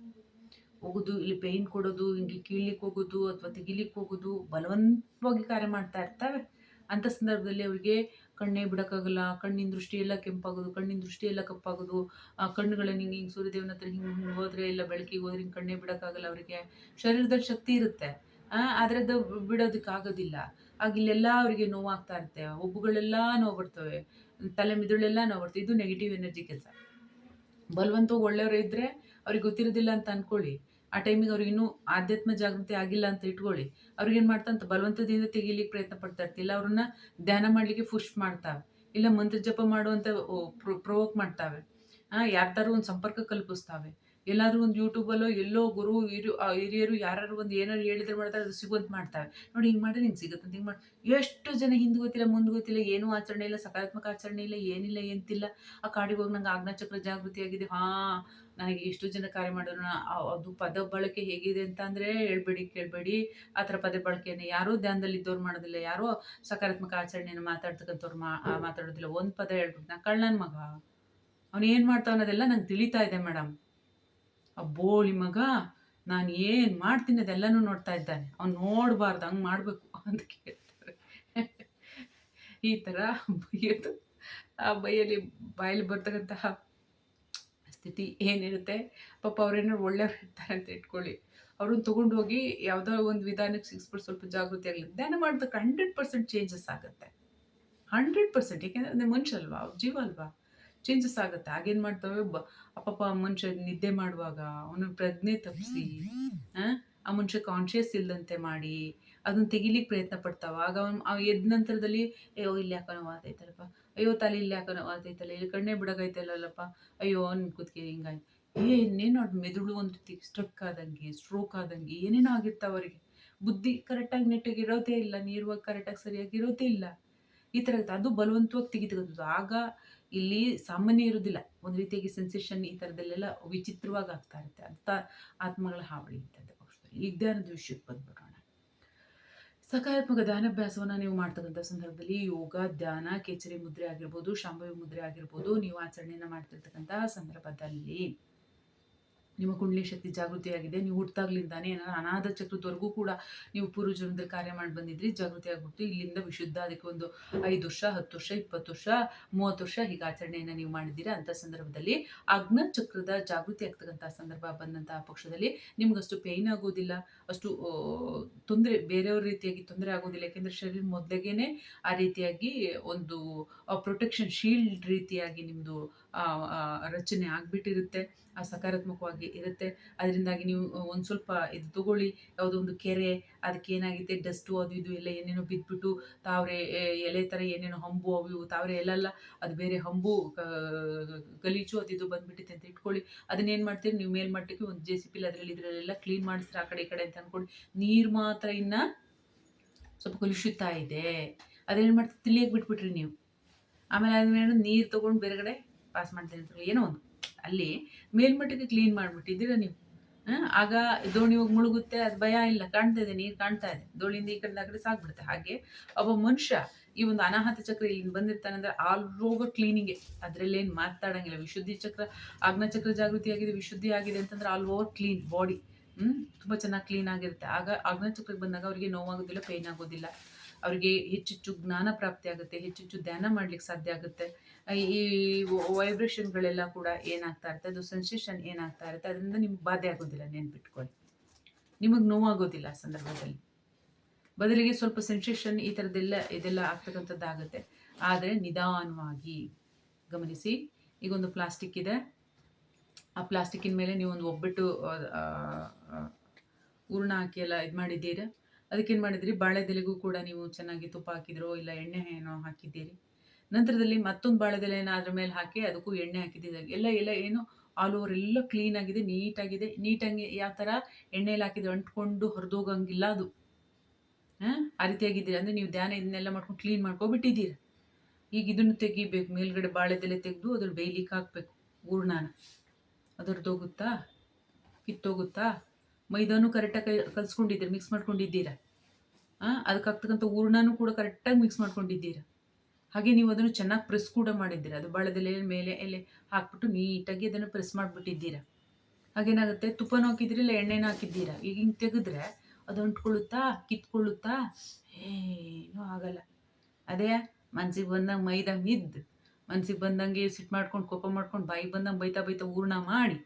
[SPEAKER 1] ಹೋಗೋದು, ಇಲ್ಲಿ ಪೇಯ್ನ್ ಕೊಡೋದು, ಹಿಂಗೆ ಕೀಳ್ಲಿಕ್ಕೆ ಹೋಗೋದು ಅಥವಾ ತೆಗಿಲಿಕ್ಕೆ ಹೋಗೋದು ಬಲವಂತವಾಗಿ ಕಾರ್ಯ ಮಾಡ್ತಾ ಇರ್ತವೆ. ಅಂಥ ಸಂದರ್ಭದಲ್ಲಿ ಅವರಿಗೆ ಕಣ್ಣೇ ಬಿಡೋಕ್ಕಾಗಲ್ಲ, ಕಣ್ಣಿನ ದೃಷ್ಟಿ ಎಲ್ಲ ಕೆಂಪಾಗೋದು, ಕಣ್ಣಿನ ದೃಷ್ಟಿ ಎಲ್ಲ ಕಪ್ಪಾಗೋದು, ಆ ಕಣ್ಣುಗಳನ್ನ ಹಿಂಗೆ ಹಿಂಗೆ ಸೂರ್ಯದೇವನ ಹತ್ರ ಹಿಂಗೆ ಹಿಂಗೆ ಹೋದರೆ ಎಲ್ಲ ಬೆಳಕಿಗೆ ಹೋದ್ರೆ ಹಿಂಗೆ ಕಣ್ಣೇ ಬಿಡೋಕ್ಕಾಗಲ್ಲ ಅವರಿಗೆ. ಶರೀರದಲ್ಲಿ ಶಕ್ತಿ ಇರುತ್ತೆ. ಆದರೆ ಅದು ಬಿಡೋದಕ್ಕಾಗೋದಿಲ್ಲ. ಆಗ ಇಲ್ಲೆಲ್ಲ ಅವರಿಗೆ ನೋವಾಗ್ತಾ ಇರುತ್ತೆ. ಒಬ್ಬುಗಳೆಲ್ಲ ನೋವು ಬರ್ತವೆ. ತಲೆ ಮಿದುಳೆಲ್ಲ ನೋವು ಬರ್ತವೆ. ಇದು ನೆಗೆಟಿವ್ ಎನರ್ಜಿ ಕೆಲಸ. ಬಲವಂತವಾಗಿ ಒಳ್ಳೆಯವರು ಇದ್ದರೆ ಅವ್ರಿಗೆ ಗೊತ್ತಿರೋದಿಲ್ಲ ಅಂತ ಅಂದ್ಕೊಳ್ಳಿ ಆ ಟೈಮಿಗೆ ಅವ್ರಿಗೆ ಇನ್ನೂ ಆಧ್ಯಾತ್ಮ ಜಾಗೃತಿ ಆಗಿಲ್ಲ ಅಂತ ಇಟ್ಕೊಳ್ಳಿ. ಅವ್ರಿಗೇನು ಮಾಡ್ತಾ ಬಲವಂತದಿಂದ ತೆಗಿಲಿಕ್ಕೆ ಪ್ರಯತ್ನ ಪಡ್ತಾ ಇರ್ತಿಲ್ಲ. ಅವ್ರನ್ನ ಧ್ಯಾನ ಮಾಡಲಿಕ್ಕೆ ಫುಶ್ ಮಾಡ್ತಾವೆ. ಇಲ್ಲ ಮಂತ್ರ ಜಪ ಮಾಡುವಂಥ ಪ್ರೊವೋಕ್ ಮಾಡ್ತಾವೆ. ಯಾರ್ದಾರು ಒಂದು ಸಂಪರ್ಕ ಕಲ್ಪಿಸ್ತಾವೆ. ಎಲ್ಲಾದ್ರೂ ಒಂದು ಯೂಟ್ಯೂಬಲ್ಲೋ ಎಲ್ಲೋ ಗುರು ಹಿರಿಯ ಆ, ಹಿರಿಯರು ಯಾರು ಒಂದು ಏನಾರು ಹೇಳಿದ್ರೆ ಮಾಡ್ತಾರೆ, ಅದು ಸಿಗುವಂತ ಮಾಡ್ತಾರೆ. ನೋಡಿ ಹಿಂಗೆ ಮಾಡಿದ್ರೆ ಹಿಂಗೆ ಸಿಗುತ್ತೆ ಹಿಂಗೆ ಮಾಡಿ, ಎಷ್ಟು ಜನ ಹಿಂದೆ ಗೊತ್ತಿಲ್ಲ, ಮುಂದೆ ಗೊತ್ತಿಲ್ಲ, ಏನೂ ಆಚರಣೆ ಇಲ್ಲ, ಸಕಾರಾತ್ಮಕ ಆಚರಣೆ ಇಲ್ಲ, ಏನಿಲ್ಲ, ಎಂತಿಲ್ಲ. ಆ ಕಾಡಿಗೆ ಹೋಗಿ ನಂಗೆ ಆಗ್ನಚಕ್ರ ಜಾಗೃತಿ ಆಗಿದೆ. ಹಾಂ, ನನಗೆ ಎಷ್ಟು ಜನ ಕಾರ್ಯ ಮಾಡೋಣ ಅದು ಪದ ಬಳಕೆ ಹೇಗಿದೆ ಅಂತ ಅಂದರೆ ಹೇಳ್ಬೇಡಿ, ಕೇಳಬೇಡಿ. ಆ ಥರ ಪದ ಬಳಕೆಯನ್ನು ಯಾರೂ ಧ್ಯಾನದಲ್ಲಿ ಇದ್ದವ್ರು ಮಾಡೋದಿಲ್ಲ, ಯಾರೋ ಸಕಾರಾತ್ಮಕ ಆಚರಣೆಯನ್ನು ಮಾತಾಡ್ತಕ್ಕಂಥವ್ರು ಮಾತಾಡೋದಿಲ್ಲ. ಒಂದು ಪದ ಹೇಳ್ಬಿಟ್ಟು ನಾ, ಕಳ್ಳನ ಮಗ. ಅವನು ಏನು ಮಾಡ್ತಾವ ಅನ್ನೋದೆಲ್ಲ ನಂಗೆ ತಿಳಿತಾ ಇದೆ ಮೇಡಮ್ ಆ ಬೋಳಿ ಮಗ ನಾನು ಏನು ಮಾಡ್ತೀನಿ ಅದೆಲ್ಲನೂ ನೋಡ್ತಾ ಇದ್ದಾನೆ. ಅವ್ನು ನೋಡಬಾರ್ದು, ಹಂಗೆ ಮಾಡಬೇಕು ಅಂತ ಕೇಳ್ತಾರೆ. ಈ ಥರ ಬೈಯೋದು. ಆ ಬೈಯಲ್ಲಿ ಬಾಯಲ್ಲಿ ಬರ್ತಕ್ಕಂತಹ ಸ್ಥಿತಿ ಏನಿರುತ್ತೆ? ಪಾಪ ಅವ್ರೇನಾರು ಒಳ್ಳೆಯವ್ರು ಇರ್ತಾರೆ ಅಂತ ಇಟ್ಕೊಳ್ಳಿ. ಅವ್ರನ್ನ ತೊಗೊಂಡು ಹೋಗಿ ಯಾವುದೋ ಒಂದು ವಿಧಾನಕ್ಕೆ ಸಿಕ್ಸ್ಬಿಟ್ಟು ಸ್ವಲ್ಪ ಜಾಗೃತಿ ಆಗಲಿ. ಧ್ಯಾನ ಮಾಡಿದಕ್ಕೆ ಹಂಡ್ರೆಡ್ ಪರ್ಸೆಂಟ್ ಚೇಂಜಸ್ ಆಗುತ್ತೆ. ಹಂಡ್ರೆಡ್ ಪರ್ಸೆಂಟ್ ಯಾಕೆಂದರೆ ಮನುಷ್ಯ ಅಲ್ವಾ? ಜೀವ ಅಲ್ವಾ? ಚೇಂಜಸ್ ಆಗುತ್ತೆ. ಆಗೇನು ಮಾಡ್ತವೆ? ಬ, ಅಪ್ಪಪ್ಪ ಮನುಷ್ಯ ನಿದ್ದೆ ಮಾಡುವಾಗ ಅವನ ಪ್ರಜ್ಞೆ ತಪ್ಪಿಸಿ ಆ ಮನುಷ್ಯ ಕಾನ್ಷಿಯಸ್ ಇಲ್ಲದಂತೆ ಮಾಡಿ ಅದನ್ನ ತೆಗಿಲಿಕ್ಕೆ ಪ್ರಯತ್ನ ಪಡ್ತಾವ. ಆಗ ಅವ್ನು ಅವ್ ಎದ್ದ ನಂತರದಲ್ಲಿ, ಅಯ್ಯೋ, ಇಲ್ಲಿ ಯಾಕೋ ನೋವಾತೈತಲ್ಲಪ್ಪ ಅಯ್ಯೋ, ತಲೆ ಇಲ್ಲಿ ಯಾಕೋ ನೋವಾತೈತಲ್ಲ ಇಲ್ಲಿ ಕಣ್ಣೆ ಬಿಡಗೈತಲ್ಲಪ್ಪ ಅಯ್ಯೋ, ಅವ್ನು ಕುತ್ಕೆ ಹಿಂಗಾಯ್ತು. ಏನೇನು ಅವ್ರ ಮೆದುಳು ಒಂದು ಸ್ಟ್ರಕ್ ಆದಂಗೆ ಸ್ಟ್ರೋಕ್ ಆದಂಗೆ, ಏನೇನೋ ಆಗಿರ್ತಾವ ಅವರಿಗೆ. ಬುದ್ಧಿ ಕರೆಕ್ಟಾಗಿ ನೆಟ್ಟಿಗೆ ಇರೋದೇ ಇಲ್ಲ. ನೀರ್ವಾಗಿ ಕರೆಕ್ಟಾಗಿ ಸರಿಯಾಗಿ ಇರೋದೇ ಇಲ್ಲ. ಈ ಥರ. ಅದು ಬಲವಂತವಾಗಿ ತೆಗಿತಕ್ಕಂಥದ್ದು ಆಗ ಇಲ್ಲಿ ಸಾಮಾನ್ಯ ಇರೋದಿಲ್ಲ. ಒಂದು ರೀತಿಯಾಗಿ ಸೆನ್ಸೇಷನ್ ಈ ಥರದಲ್ಲೆಲ್ಲ ವಿಚಿತ್ರವಾಗಿ ಆಗ್ತಾ ಇರುತ್ತೆ. ಅಂತ ಆತ್ಮಗಳ ಹಾವಳಿ ಅಂತ ಈ ಧ್ಯಾನದ ವಿಷಯಕ್ಕೆ ಬಂದ್ಬಿಡೋಣ. ಸಕಾರಾತ್ಮಕ ಧ್ಯಾನಾಭ್ಯಾಸವನ್ನು ನೀವು ಮಾಡ್ತಕ್ಕಂಥ ಸಂದರ್ಭದಲ್ಲಿ ಯೋಗ, ಧ್ಯಾನ, ಕೇಚರಿ ಮುದ್ರೆ ಆಗಿರ್ಬೋದು, ಶಾಂಭವಿ ಮುದ್ರೆ ಆಗಿರ್ಬೋದು ನೀವು ಆಚರಣೆಯನ್ನು ಮಾಡ್ತಿರ್ತಕ್ಕಂತಹ ಸಂದರ್ಭದಲ್ಲಿ ನಿಮ್ಮ ಕುಂಡಲಿ ಶಕ್ತಿ ಜಾಗೃತಿಯಾಗಿದೆ ನೀವು ಹುಟ್ಟಾಗ್ಲಿಂದಾನೆ ಏನಾದ್ರು ಅನಾಥ ಚಕ್ರದವರೆಗೂ ಕೂಡ ನೀವು ಪೂರ್ವ ಜನ್ಮದಲ್ಲಿ ಕಾರ್ಯ ಮಾಡಿ ಬಂದಿದ್ರಿ, ಜಾಗೃತಿ ಆಗ್ಬಿಟ್ಟು ಇಲ್ಲಿಂದ ವಿಶುದ್ಧ ಅದಕ್ಕೆ ಒಂದು ಐದು ವರ್ಷ, ಹತ್ತು ವರ್ಷ, ಇಪ್ಪತ್ತು ವರ್ಷ, ಮೂವತ್ತು ವರ್ಷ ಹೀಗೆ ಆಚರಣೆಯನ್ನು ನೀವು ಮಾಡಿದ್ದೀರಾ? ಅಂಥ ಸಂದರ್ಭದಲ್ಲಿ ಅಗ್ನ ಚಕ್ರದ ಜಾಗೃತಿ ಆಗ್ತಕ್ಕಂಥ ಸಂದರ್ಭ ಬಂದಂತಹ ಪಕ್ಷದಲ್ಲಿ ನಿಮ್ಗಷ್ಟು ಪೇಯ್ನ್ ಆಗೋದಿಲ್ಲ, ಅಷ್ಟು ತೊಂದರೆ, ಬೇರೆಯವ್ರ ರೀತಿಯಾಗಿ ತೊಂದರೆ ಆಗೋದಿಲ್ಲ. ಯಾಕೆಂದರೆ ಶರೀರ ಮೊದಲಿಗೆ ಆ ರೀತಿಯಾಗಿ ಒಂದು ಪ್ರೊಟೆಕ್ಷನ್ ಶೀಲ್ಡ್ ರೀತಿಯಾಗಿ ನಿಮ್ಮದು ರಚನೆ ಆಗಿಬಿಟ್ಟಿರುತ್ತೆ, ಆ ಸಕಾರಾತ್ಮಕವಾಗಿ ಇರುತ್ತೆ. ಅದರಿಂದಾಗಿ ನೀವು ಒಂದು ಸ್ವಲ್ಪ ಇದು ತಗೊಳ್ಳಿ. ಯಾವುದೋ ಒಂದು ಕೆರೆ, ಅದಕ್ಕೆ ಏನಾಗಿದೆ? ಡಸ್ಟು, ಅದು ಇದು ಎಲ್ಲ ಏನೇನೋ ಬಿದ್ದುಬಿಟ್ಟು ತಾವ್ರೆ ಎಲೆ ಥರ ಏನೇನೋ ಹಂಬು ಅವು ಇವು, ತಾವ್ರೆ ಎಲ್ಲಲ್ಲ ಅದು ಬೇರೆ ಹಂಬು ಗಲೀಜು, ಅದು ಇದು ಬಂದುಬಿಟ್ಟಿದೆ ಅಂತ ಇಟ್ಕೊಳ್ಳಿ. ಅದನ್ನೇನು ಮಾಡ್ತೀರಿ? ನೀವು ಮೇಲ್ಮಟ್ಟಕ್ಕೆ ಒಂದು ಜೆ ಸಿ ಪಿಲಿ ಅದರಲ್ಲಿ ಇದರಲ್ಲೆಲ್ಲ ಕ್ಲೀನ್ ಮಾಡಿಸ್ತಾರೆ? ಆ ಕಡೆ, ಈ ಕಡೆ ಅಂತ ಅಂದ್ಕೊಳ್ಳಿ ನೀರು ಮಾತ್ರ ಇನ್ನು ಸ್ವಲ್ಪ ಕಲುಷಿತ ಇದೆ. ಅದೇನು ಮಾಡ್ತೀರಿ? ತಿಳಿಯಕ್ಕೆ ಬಿಟ್ಬಿಟ್ರಿ ನೀವು. ಆಮೇಲೆ ಅದನ್ನೇನು ನೀರು ತೊಗೊಂಡು ಬೇರೆ ಕಡೆ ಪಾಸ್ ಮಾಡ್ತೀನಿ ಅಂತ ಏನೋ ಒಂದು. ಅಲ್ಲಿ ಮೇಲ್ಮಟ್ಟಕ್ಕೆ ಕ್ಲೀನ್ ಮಾಡಿಬಿಟ್ಟಿದ್ದೀರ ನೀವು. ಆಗ ದೋಣಿ ಹೋಗಿ ಮುಳುಗುತ್ತೆ, ಅದು ಭಯ ಇಲ್ಲ. ಕಾಣ್ತಾ ಇದೆ, ನೀರು ಕಾಣ್ತಾ ಇದೆ. ದೋಣಿಯಿಂದ ಈ ಕಡೆ ಆ ಕಡೆ ಸಾಕ್ಬಿಡುತ್ತೆ ಹಾಗೆ ಒಬ್ಬ ಮನುಷ್ಯ ಈ ಒಂದು ಅನಾಹತ ಚಕ್ರ ಇಲ್ಲಿ ಬಂದಿರ್ತಾನೆ ಅಂದ್ರೆ ಆಲ್ ಓವರ್ ಕ್ಲೀನಿಂಗೆ ಅದರಲ್ಲೇನು ಮಾತಾಡಂಗಿಲ್ಲ. ವಿಶುದ್ಧಿ ಚಕ್ರ ಆಗ್ನ ಚಕ್ರ ಜಾಗೃತಿ ಆಗಿದೆ, ವಿಶುದ್ಧಿ ಆಗಿದೆ ಅಂತಂದ್ರೆ ಆಲ್ ಓವರ್ ಕ್ಲೀನ್ ಬಾಡಿ ಹ್ಞೂ ತುಂಬ ಚೆನ್ನಾಗಿ ಕ್ಲೀನ್ ಆಗಿರುತ್ತೆ. ಆಗ ಚಕ್ರಕ್ಕೆ ಬಂದಾಗ ಅವರಿಗೆ ನೋವಾಗೋದಿಲ್ಲ ಪೇಯ್ನ್ ಆಗೋದಿಲ್ಲ. ಅವರಿಗೆ ಹೆಚ್ಚೆಚ್ಚು ಜ್ಞಾನ ಪ್ರಾಪ್ತಿ ಆಗುತ್ತೆ, ಹೆಚ್ಚೆಚ್ಚು ಧ್ಯಾನ ಮಾಡ್ಲಿಕ್ಕೆ ಸಾಧ್ಯ ಆಗುತ್ತೆ. ಈ ವೈಬ್ರೇಷನ್ಗಳೆಲ್ಲ ಕೂಡ ಏನಾಗ್ತಾ ಇರುತ್ತೆ, ಅದು ಸೆನ್ಸೇಷನ್ ಏನಾಗ್ತಾ ಇರುತ್ತೆ, ಅದರಿಂದ ನಿಮ್ಗೆ ಬಾಧೆ ಆಗೋದಿಲ್ಲ, ನೆನ್ಪಿಟ್ಕೊಳ್ಳಿ. ನಿಮಗೆ ನೋವಾಗೋದಿಲ್ಲ ಆ ಸಂದರ್ಭದಲ್ಲಿ. ಬದಲಿಗೆ ಸ್ವಲ್ಪ ಸೆನ್ಸೇಷನ್ ಈ ಥರದ್ದೆಲ್ಲ ಇದೆಲ್ಲ ಆಗ್ತಕ್ಕಂಥದ್ದಾಗುತ್ತೆ. ಆದರೆ ನಿಧಾನವಾಗಿ ಗಮನಿಸಿ ಈಗ ಒಂದು ಪ್ಲಾಸ್ಟಿಕ್ ಇದೆ. ಆ ಪ್ಲಾಸ್ಟಿಕ್ಕಿನ ಮೇಲೆ ನೀವೊಂದು ಒಬ್ಬಿಟ್ಟು ಒಬ್ಬಟ್ಟು ಹೂರ್ಣ ಹಾಕಿ ಎಲ್ಲ ಇದು ಮಾಡಿದ್ದೀರಾ ಅದಕ್ಕೇನು ಮಾಡಿದಿರಿ? ಬಾಳೆದೆಲೆಗೂ ಕೂಡ ನೀವು ಚೆನ್ನಾಗಿ ತುಪ್ಪ ಹಾಕಿದ್ರೋ ಇಲ್ಲ ಎಣ್ಣೆ ಏನೋ ಹಾಕಿದ್ದೀರಿ? ನಂತರದಲ್ಲಿ ಮತ್ತೊಂದು ಬಾಳೆದೆಲೆನ ಅದ್ರ ಮೇಲೆ ಹಾಕಿ ಅದಕ್ಕೂ ಎಣ್ಣೆ ಹಾಕಿದ್ದೀರಿ. ಎಲ್ಲ ಎಲ್ಲ ಏನು ಆಲ್ ಓವರ್ ಎಲ್ಲ ಕ್ಲೀನ್ ಆಗಿದೆ, ನೀಟಾಗಿದೆ. ನೀಟಾಗಿ ಯಾವ ಥರ? ಎಣ್ಣೆಯಲ್ಲಿ ಹಾಕಿದ್ರೆ ಅಂಟ್ಕೊಂಡು ಹೊರದೋಗಂಗಿಲ್ಲ ಅದು. ಹಾಂ? ಆ ರೀತಿಯಾಗಿದ್ದೀರಿ. ಅಂದರೆ ನೀವು ಧ್ಯಾನ ಇದನ್ನೆಲ್ಲ ಮಾಡ್ಕೊಂಡು ಕ್ಲೀನ್ ಮಾಡ್ಕೊಬಿಟ್ಟಿದ್ದೀರ. ಈಗ ಇದನ್ನು ತೆಗಿಬೇಕು. ಮೇಲ್ಗಡೆ ಬಾಳೆದೆಲೆ ತೆಗೆದು ಅದ್ರ ಬೇಯ್ಲಿಕ್ಕೆ ಹಾಕಬೇಕು. ಹೂರ್ಣಾನ. ಅದರದ್ದೋಗುತ್ತಾ? ಕಿತ್ತೋಗುತ್ತಾ? ಮೈದಾನು ಕರೆಕ್ಟಾಗಿ ಕಲಿಸ್ಕೊಂಡಿದ್ದೀರ ಮಿಕ್ಸ್ ಮಾಡ್ಕೊಂಡಿದ್ದೀರಾ? ಅದಕ್ಕೆ ಆಗ್ತಕ್ಕಂಥ ಹೂರ್ಣನೂ ಕೂಡ ಕರೆಕ್ಟಾಗಿ ಮಿಕ್ಸ್ ಮಾಡ್ಕೊಂಡಿದ್ದೀರಾ. ಹಾಗೆ ನೀವು ಅದನ್ನು ಚೆನ್ನಾಗಿ ಪ್ರೆಸ್ ಕೂಡ ಮಾಡಿದ್ದೀರ. ಅದು ಬಳದಲ್ಲಿ ಮೇಲೆ ಎಲೆ ಹಾಕ್ಬಿಟ್ಟು ನೀಟಾಗಿ ಅದನ್ನು ಪ್ರೆಸ್ ಮಾಡಿಬಿಟ್ಟಿದ್ದೀರಾ. ಹಾಗೇನಾಗುತ್ತೆ? ತುಪ್ಪನೂ ಹಾಕಿದ್ದೀರಿ ಇಲ್ಲ ಎಣ್ಣೆನೂ ಹಾಕಿದ್ದೀರ? ಈಗ ಹಿಂಗೆ ತೆಗೆದ್ರೆ ಅದು ಅಂಟ್ಕೊಳ್ಳುತ್ತಾ, ಕಿತ್ಕೊಳ್ಳುತ್ತಾ? ಏನೂ ಆಗಲ್ಲ. ಅದೇ ಮನ್ಸಿಗೆ ಬಂದಂಗೆ ಮೈದಂಗೆ ಇದ್ದು. ಮನ್ಸಿಗೆ ಬಂದಂಗೆ ಸಿಟ್ಟು ಮಾಡ್ಕೊಂಡು, ಕೋಪ ಮಾಡ್ಕೊಂಡು, ಬಾಯಿಗೆ ಬಂದಂಗೆ ಬೈತಾ ಬೈತಾ ಹೂರ್ಣ ಮಾಡಿ.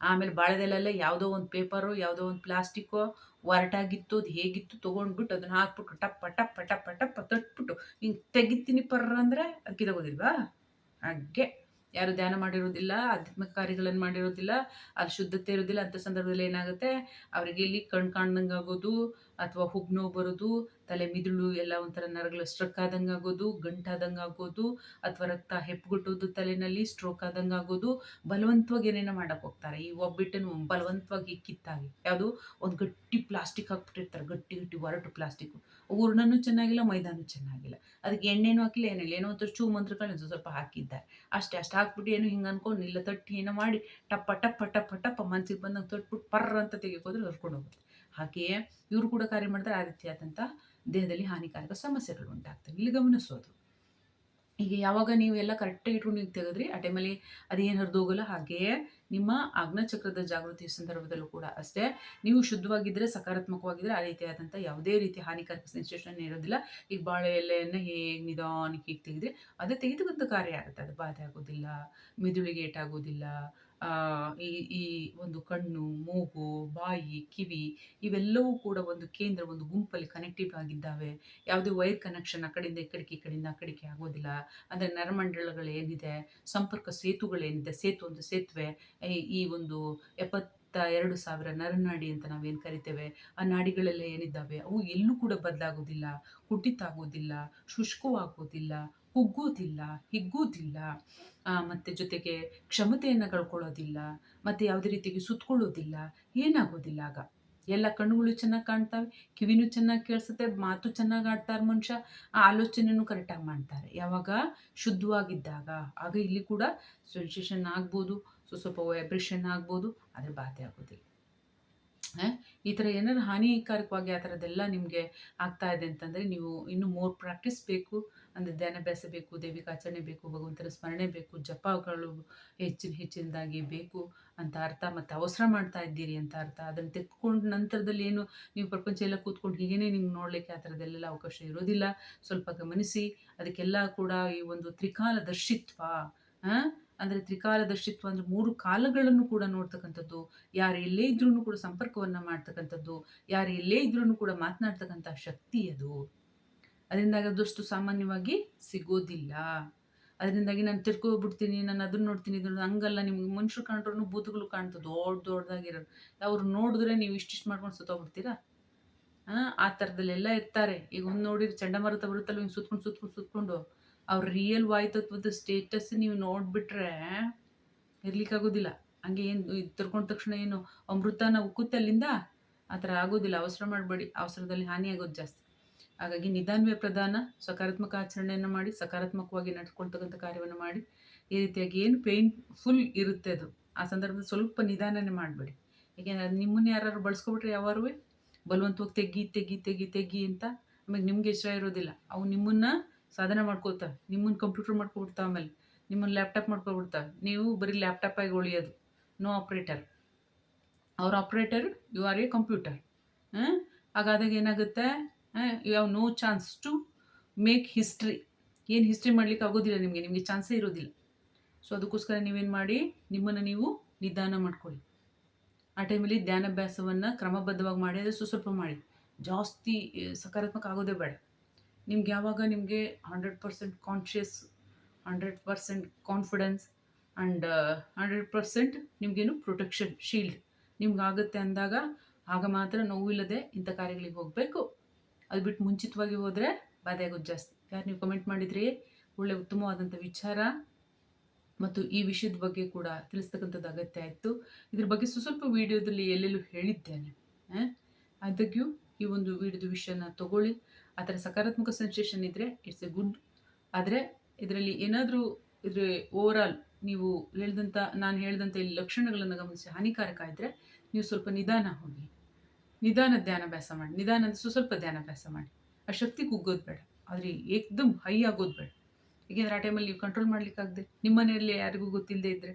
[SPEAKER 1] ಆಮೇಲೆ ಬಾಳೆದೆಲೆಲ್ಲ ಯಾವುದೋ ಒಂದು ಪೇಪರು, ಯಾವುದೋ ಒಂದು ಪ್ಲಾಸ್ಟಿಕ್ಕೋ ಒರಟಾಗಿತ್ತು, ಅದು ಹೇಗಿತ್ತು ತೊಗೊಂಡ್ಬಿಟ್ಟು ಅದನ್ನು ಹಾಕ್ಬಿಟ್ಟು ಟಪ್ಪ ಟಪ್ಪ ಟಪ್ಪ ಟಪ್ಪ ತಟ್ಬಿಟ್ಟು ಹಿಂಗೆ ತೆಗಿತೀನಿ ಪರ್ರ ಅಂದರೆ ಅದಕ್ಕಿದಾಗೋದಿಲ್ವಾ ಹಾಗೆ. ಯಾರು ಧ್ಯಾನ ಮಾಡಿರೋದಿಲ್ಲ, ಆಧ್ಯಾತ್ಮಿಕ ಕಾರ್ಯಗಳನ್ನು ಮಾಡಿರೋದಿಲ್ಲ ಅಲ್ಲಿ ಶುದ್ಧತೆ ಇರೋದಿಲ್ಲ ಅಂಥ ಸಂದರ್ಭದಲ್ಲಿ ಏನಾಗುತ್ತೆ? ಅವರಿಗೆ ಇಲ್ಲಿ ಕಣ್ ಕಾಣ್ದಂಗೆ ಆಗೋದು ಅಥವಾ ಹುಗ್ ನೋವು ಬರೋದು, ತಲೆ ಮಿದುಳು ಎಲ್ಲ ಒಂಥರ ನರಗಳು ಸ್ಟ್ರಕ್ ಆದಂಗೆ ಆಗೋದು, ಗಂಟಾದಂಗೆ ಆಗೋದು, ಅಥವಾ ರಕ್ತ ಹೆಪ್ಪುಗುಟ್ಟೋದು ತಲೆನಲ್ಲಿ ಸ್ಟ್ರೋಕ್ ಆದಂಗೆ ಆಗೋದು, ಬಲವಂತವಾಗಿ ಏನೇನೋ ಮಾಡಕ್ಕೆ ಹೋಗ್ತಾರೆ. ಈ ಒಬ್ಬಿಟ್ಟನ್ನು ಬಲವಂತವಾಗಿ ಕಿತ್ತಾಗಿ. ಯಾವುದು? ಒಂದು ಗಟ್ಟಿ ಪ್ಲಾಸ್ಟಿಕ್ ಹಾಕ್ಬಿಟ್ಟಿರ್ತಾರೆ. ಗಟ್ಟಿ ಗಟ್ಟಿ ಒರಟು ಪ್ಲಾಸ್ಟಿಕ್ ಹೂರ್ಣನೂ ಚೆನ್ನಾಗಿಲ್ಲ, ಮೈದಾನೂ ಚೆನ್ನಾಗಿಲ್ಲ. ಅದಕ್ಕೆ ಎಣ್ಣೆನೂ ಹಾಕಿಲ್ಲ ಏನಿಲ್ಲ ಏನೋ ಒಂಥರ ಚೂ ಮಂತ್ರಗಳನ್ನ ಸ್ವಲ್ಪ ಹಾಕಿದ್ದಾರೆ. ಅಷ್ಟೇ, ಅಷ್ಟು ಹಾಕ್ಬಿಟ್ಟು ಏನು ಹಿಂಗೆ ಅನ್ಕೊಂಡು ಇಲ್ಲ ತಟ್ಟಿ ಏನೋ ಮಾಡಿ, ಟಪ್ಪ ಟಪ್ಪ ಟಪ್ಪ ಟಪ್ಪ ಮನ್ಸಿಗೆ ಬಂದಂಗೆ ತೊಟ್ಬಿಟ್ಟು ಪರ್ರ ಅಂತ ತೆಗೆಯೋಕೋದ್ರೆ ಹರ್ಕೊಂಡು ಹೋಗುತ್ತೆ ಹಾಗೆಯೇ ಇವರು ಕೂಡ ಕಾರ್ಯ ಮಾಡಿದ್ರೆ ಆ ರೀತಿಯಾದಂಥ ದೇಹದಲ್ಲಿ ಹಾನಿಕಾರಕ ಸಮಸ್ಯೆಗಳು ಉಂಟಾಗ್ತವೆ. ಇಲ್ಲಿ ಗಮನಿಸೋದು. ಈಗ ಯಾವಾಗ ನೀವು ಎಲ್ಲ ಕರೆಕ್ಟಾಗಿ ಇಟ್ಕೊಂಡು ನೀವು ತೆಗೆದ್ರಿ, ಆ ಟೈಮಲ್ಲಿ ಅದೇನು ಹರಿದೋಗಲ್ಲ ಹಾಗೆಯೇ ನಿಮ್ಮ ಅಗ್ನಚಕ್ರದ ಜಾಗೃತಿ ಸಂದರ್ಭದಲ್ಲೂ ಕೂಡ ಅಷ್ಟೇ. ನೀವು ಶುದ್ಧವಾಗಿದ್ದರೆ ಸಕಾರಾತ್ಮಕವಾಗಿದ್ದರೆ ಆ ರೀತಿಯಾದಂಥ ಯಾವುದೇ ರೀತಿ ಹಾನಿಕಾರಕ ಸೆನ್ಸೇಷನ್ ಇರೋದಿಲ್ಲ. ಈಗ ಬಾಳೆ ಎಲೆಯನ್ನು ಹೇಗೆ ನಿಧಾನಕ್ಕೆ ಹೀಗೆ ತೆಗೆದ್ರೆ, ಅದು ತೆಗೆದುಕೊಂತ ಕಾರ್ಯ ಆಗುತ್ತೆ. ಅದು ಬಾಧೆ ಆಗೋದಿಲ್ಲ, ಮೆದುಳಿಗೆ ಏಟಾಗೋದಿಲ್ಲ ಈ ಈ ಒಂದು ಕಣ್ಣು, ಮೂಗು, ಬಾಯಿ, ಕಿವಿ ಇವೆಲ್ಲವೂ ಕೂಡ ಒಂದು ಕೇಂದ್ರ, ಒಂದು ಗುಂಪಲ್ಲಿ ಕನೆಕ್ಟಿವ್ ಆಗಿದ್ದಾವೆ. ಯಾವುದೇ ವೈರ್ ಕನೆಕ್ಷನ್ ಆ ಕಡೆಯಿಂದ ಈ ಕಡೆಗೆ ಈ ಕಡೆಯಿಂದ ಆ ಕಡೆಗೆ ಆಗೋದಿಲ್ಲ. ಅಂದರೆ ನರಮಂಡಲಗಳು ಏನಿದೆ, ಸಂಪರ್ಕ ಸೇತುಗಳೇನಿದೆ ಸೇತು ಒಂದು ಸೇತುವೆ, ಈ ಒಂದು ಎಪ್ಪತ್ತ ಎರಡು ಸಾವಿರ ನರನಾಡಿ ಅಂತ ನಾವೇನು ಕರಿತೇವೆ, ಆ ನಾಡಿಗಳೆಲ್ಲ ಏನಿದ್ದಾವೆ, ಅವು ಎಲ್ಲೂ ಕೂಡ ಬದಲಾಗೋದಿಲ್ಲ ಆಗೋದಿಲ್ಲ, ಶುಷ್ಕವಾಗೋದಿಲ್ಲ ಕುಗ್ಗೋದಿಲ್ಲ ಹಿಗ್ಗೋದಿಲ್ಲ ಮತ್ತು ಜೊತೆಗೆ ಕ್ಷಮತೆಯನ್ನು ಕಳ್ಕೊಳ್ಳೋದಿಲ್ಲ, ಮತ್ತು ಯಾವುದೇ ರೀತಿಗೆ ಸುತ್ತಕೊಳ್ಳೋದಿಲ್ಲ ಏನಾಗೋದಿಲ್ಲ ಆಗ. ಎಲ್ಲ ಕಣ್ಣುಗಳು ಚೆನ್ನಾಗಿ ಕಾಣ್ತವೆ, ಕಿವಿನೂ ಚೆನ್ನಾಗಿ ಕೇಳಿಸುತ್ತೆ, ಮಾತು ಚೆನ್ನಾಗಿ ಆಡ್ತಾರೆ ಮನುಷ್ಯ, ಆ ಆಲೋಚನೆಯೂ ಕರೆಕ್ಟಾಗಿ ಮಾಡ್ತಾರೆ. ಯಾವಾಗ? ಶುದ್ಧವಾಗಿದ್ದಾಗ. ಆಗ ಇಲ್ಲಿ ಕೂಡ ಸೆನ್ಸೇಷನ್ ಆಗ್ಬೋದು ಸೊ ಸ್ವಲ್ಪ ವೈಬ್ರೇಷನ್ ಆಗ್ಬೋದು, ಆದರೆ ಬಾಧೆ ಆಗೋದಿಲ್ಲ. ಈ ಥರ ಏನಾದ್ರು ಹಾನಿಕಾರಕವಾಗಿ ಆ ಥರದ್ದೆಲ್ಲ ನಿಮಗೆ ಆಗ್ತಾ ಇದೆ ಅಂತಂದರೆ ನೀವು ಇನ್ನೂ ಮೋರ್ ಪ್ರಾಕ್ಟೀಸ್ ಬೇಕು, ಅಂದರೆ ಧ್ಯಾನಾಭ್ಯಾಸ ಬೇಕು, ದೈವಿಕ ಆಚರಣೆ ಬೇಕು ಭಗವಂತರ ಸ್ಮರಣೆ ಬೇಕು ಜಪಗಳು ಹೆಚ್ಚಿನ ಹೆಚ್ಚಿನದಾಗಿ ಬೇಕು ಅಂತ ಅರ್ಥ ಮತ್ತು ಅವಸರ ಮಾಡ್ತಾ ಇದ್ದೀರಿ ಅಂತ ಅರ್ಥ. ಅದನ್ನು ತೆಗೆದುಕೊಂಡು ನಂತರದಲ್ಲಿ ಏನು ನೀವು ಪ್ರಪಂಚ ಎಲ್ಲ ಕೂತ್ಕೊಂಡು ಹೀಗೇನೆ ನಿಮ್ಗೆ ನೋಡಲಿಕ್ಕೆ ಆ ಥರದ್ದೆಲ್ಲ ಅವಕಾಶ ಇರೋದಿಲ್ಲ. ಸ್ವಲ್ಪ ಗಮನಿಸಿ, ಅದಕ್ಕೆಲ್ಲ ಕೂಡ ಈ ಒಂದು ತ್ರಿಕಾಲದರ್ಶಿತ್ವ ಅಂದರೆ ತ್ರಿಕಾಲದರ್ಶಿತ್ವ ಅಂದರೆ ಮೂರು ಕಾಲಗಳನ್ನು ಕೂಡ ನೋಡ್ತಕ್ಕಂಥದ್ದು. ಯಾರು ಎಲ್ಲೇ ಇದ್ರೂ ಕೂಡ ಸಂಪರ್ಕವನ್ನು ಮಾಡ್ತಕ್ಕಂಥದ್ದು. ಯಾರು ಎಲ್ಲೇ ಇದ್ರೂ ಕೂಡ ಮಾತನಾಡ್ತಕ್ಕಂಥ ಶಕ್ತಿ ಅದು. ಅದರಿಂದಾಗಿ ಅದಷ್ಟು ಸಾಮಾನ್ಯವಾಗಿ ಸಿಗೋದಿಲ್ಲ. ಅದರಿಂದಾಗಿ ನಾನು ತಿರ್ಕೋಗ್ಬಿಡ್ತೀನಿ ನಾನು ಅದನ್ನ ನೋಡ್ತೀನಿ, ಇದನ್ನು ಹಂಗಲ್ಲ, ನಿಮ್ಗೆ ಮನುಷ್ಯರು ಕಾಣ್ರೂ ಭೂತಗಳು ಕಾಣ್ತದೆ ದೊಡ್ಡ ದೊಡ್ಡದಾಗಿರೋದು ಅವ್ರು ನೋಡಿದ್ರೆ ನೀವು ಇಷ್ಟಿಷ್ಟು ಮಾಡ್ಕೊಂಡು ಸುತ್ತೋಗ್ಬಿಡ್ತೀರಾ? ಆ ಥರದಲ್ಲೆಲ್ಲ ಇರ್ತಾರೆ. ಈಗ ಒಂದು ನೋಡಿರಿ, ಚಂಡಮಾರುತ ಬರುತ್ತಲ್ಲ, ಹಿಂಗೆ ಸುತ್ಕೊಂಡು ಸುತ್ಕೊಂಡು ಸುತ್ಕೊಂಡು. ಅವ್ರ ರಿಯಲ್ ವಾಯ್ತತ್ವದ ಸ್ಟೇಟಸ್ ನೀವು ನೋಡಿಬಿಟ್ರೆ ಇರ್ಲಿಕ್ಕಾಗೋದಿಲ್ಲ. ಹಂಗೆ ಏನು ತಿರ್ಕೊಂಡ ತಕ್ಷಣ ಏನು ಅಮೃತನ ಉಕ್ಕುತ್ತೆ ಅಲ್ಲಿಂದ? ಆ ಥರ ಆಗೋದಿಲ್ಲ. ಅವಸರ ಮಾಡಬೇಡಿ. ಅವಸರದಲ್ಲಿ ಹಾನಿ ಆಗೋದು ಜಾಸ್ತಿ. ಹಾಗಾಗಿ ನಿಧಾನವೇ ಪ್ರಧಾನ ಸಕಾರಾತ್ಮಕ ಆಚರಣೆಯನ್ನು ಮಾಡಿ, ಸಕಾರಾತ್ಮಕವಾಗಿ ನಡ್ಕೊಳ್ತಕ್ಕಂಥ ಕಾರ್ಯವನ್ನು ಮಾಡಿ, ಈ ರೀತಿಯಾಗಿ ಏನು ಪೇಯ್ನ್ಫುಲ್ ಇರುತ್ತೆ ಅದು. ಆ ಸಂದರ್ಭದಲ್ಲಿ ಸ್ವಲ್ಪ ನಿಧಾನನೇ ಮಾಡಬೇಡಿ. ಏಕೆಂದರೆ ಅದು ನಿಮ್ಮನ್ನು ಯಾರು ಬಳಸ್ಕೊಬಿಟ್ರೆ ಯಾವಾರು ಬಲವಂತವಾಗಿ ತೆಗಿ ತೆಗಿ ತೆಗಿ ತೆಗಿ ಅಂತ. ಆಮೇಲೆ ನಿಮಗೆ ಇಷ್ಟ ಇರೋದಿಲ್ಲ. ಅವು ನಿಮ್ಮನ್ನು ಸಾಧನೆ ಮಾಡ್ಕೋತಾ ನಿಮ್ಮನ್ನು ಕಂಪ್ಯೂಟರ್ ಮಾಡ್ಕೊಬಿಡ್ತಾ ಆಮೇಲೆ ನಿಮ್ಮನ್ನು ಲ್ಯಾಪ್ಟಾಪ್ ಮಾಡ್ಕೊಬಿಡ್ತಾ, ನೀವು ಬರೀ ಲ್ಯಾಪ್ಟಾಪಾಗಿ ಉಳಿಯೋದು ನೋ ಆಪ್ರೇಟರ್ ಅವ್ರ operator you are a computer ಹಾಗಾದಾಗ ಏನಾಗುತ್ತೆ? You have no chance to make history ಏನು ಹಿಸ್ಟ್ರಿ ಮಾಡ್ಲಿಕ್ಕೆ ಆಗೋದಿಲ್ಲ ನಿಮಗೆ ನಿಮಗೆ ಚಾನ್ಸೇ ಇರೋದಿಲ್ಲ. ಸೊ ಅದಕ್ಕೋಸ್ಕರ ನೀವೇನು ಮಾಡಿ, ನಿಮ್ಮನ್ನು ನೀವು ನಿಧಾನ ಮಾಡ್ಕೊಳ್ಳಿ. ಆ ಟೈಮಲ್ಲಿ ಧ್ಯಾನಾಭ್ಯಾಸವನ್ನು ಕ್ರಮಬದ್ಧವಾಗಿ ಮಾಡಿ ಅದು ಸ್ವಲ್ಪ ಮಾಡಿ. ಜಾಸ್ತಿ, ಸಕಾರಾತ್ಮಕ ಆಗೋದೇ ಬೇಡ. ನಿಮ್ಗೆ ಯಾವಾಗ ನಿಮಗೆ hundred percent conscious hundred percent confidence and hundred percent ನಿಮಗೇನು ಪ್ರೊಟೆಕ್ಷನ್ ಶೀಲ್ಡ್ ನಿಮ್ಗಾಗುತ್ತೆ ಅಂದಾಗ ಆಗ ಮಾತ್ರ ನೋವಿಲ್ಲದೆ ಇಂಥ ಕಾರ್ಯಗಳಿಗೆ ಹೋಗಬೇಕು. ಅದು ಬಿಟ್ಟು ಮುಂಚಿತವಾಗಿ ಹೋದರೆ ಬಾಧೆ ಆಗೋದು ಜಾಸ್ತಿ. ಯಾರು ನೀವು ಕಮೆಂಟ್ ಮಾಡಿದ್ರಿ? ಒಳ್ಳೆ ಉತ್ತಮವಾದಂಥ ವಿಚಾರ. ಮತ್ತು ಈ ವಿಷಯದ ಬಗ್ಗೆ ಕೂಡ ತಿಳಿಸ್ತಕ್ಕಂಥದ್ದು ಅಗತ್ಯ ಆಯಿತು. ಇದ್ರ ಬಗ್ಗೆ ಸ್ವಲ್ಪ ವಿಡಿಯೋದಲ್ಲಿ ಎಲ್ಲೆಲ್ಲೂ ಹೇಳಿದ್ದೇನೆ? ಆದಾಗ್ಯೂ ಈ ಒಂದು ವಿಡಿಯೋದ ವಿಷಯನ ತಗೊಳ್ಳಿ. ಆ ಥರ ಸಕಾರಾತ್ಮಕ ಸೆನ್ಸೇಷನ್ ಇದ್ದರೆ ಇಟ್ಸ್ ಎ ಗುಡ್ ಆದರೆ ಇದರಲ್ಲಿ ಏನಾದರೂ ಇದ್ರ ಓವರಾಲ್ ನೀವು ಹೇಳಿದಂಥ ನಾನು ಹೇಳಿದಂಥ ಇಲ್ಲಿ ಲಕ್ಷಣಗಳನ್ನು ಗಮನಿಸಿ, ಹಾನಿಕಾರಕ ಇದ್ದರೆ ನೀವು ಸ್ವಲ್ಪ ನಿಧಾನ ಹೋಗಿ. ನಿಧಾನ ಧ್ಯಾನಾಭ್ಯಾಸ ಮಾಡಿ. ನಿಧಾನ ಅಂದರೆ ಸ್ವಲ್ಪ ಸ್ವಲ್ಪ ಧ್ಯಾನಾಭ್ಯಾಸ ಮಾಡಿ. ಆ ಶಕ್ತಿ ಕುಗ್ಗೋದು ಬೇಡ. ಆದರೆ ಏಕ್ದಮ್ ಹೈ ಆಗೋದು ಬೇಡ. ಏಕೆಂದರೆ ಆ ಟೈಮಲ್ಲಿ ನೀವು ಕಂಟ್ರೋಲ್ ಮಾಡಲಿಕ್ಕಾಗದೆ. ನಿಮ್ಮ ಮನೆಯಲ್ಲಿ ಯಾರಿಗೂ ಗೊತ್ತಿಲ್ಲದೆ ಇದ್ದರೆ